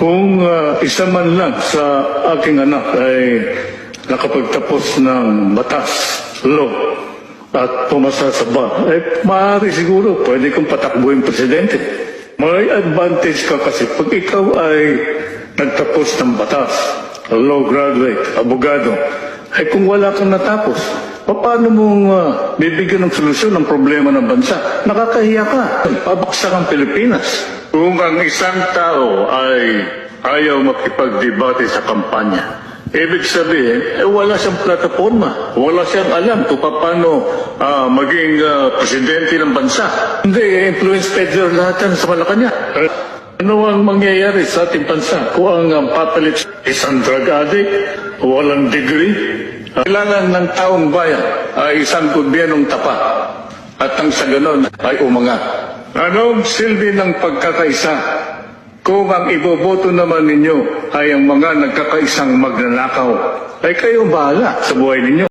Kung ah, isa man lang sa aking anak ay nakapagtapos ng batas, law, at pumasa sa bar, eh maaari siguro pwede kong patakbuhin presidente. May advantage ka kasi pag ikaw ay nagtapos ng batas, law graduate, abogado, ay kung wala kang natapos, paano mong ah, bibigyan ng solusyon ng problema ng bansa? Nakakahiya ka. Pabaksak ang Pilipinas. Kung ang isang tao ay ayaw makipagdebate sa kampanya, ibig sabihin, eh, wala siyang plataforma. Wala siyang alam kung paano ah, maging ah, presidente ng bansa. Hindi, influence peddler lahat yan sa Malacanang. Ano ang mangyayari sa ating bansa kung ang um, papalit isang drug addict, walang degree? Kailangan ng taong bayan ay isang gobyernong tapat at ang sa ganon ay umangat. Anong silbi ng pagkakaisa kung ang iboboto naman ninyo ay ang mga nagkakaisang magnanakaw? Ay kayo bahala sa buhay ninyo.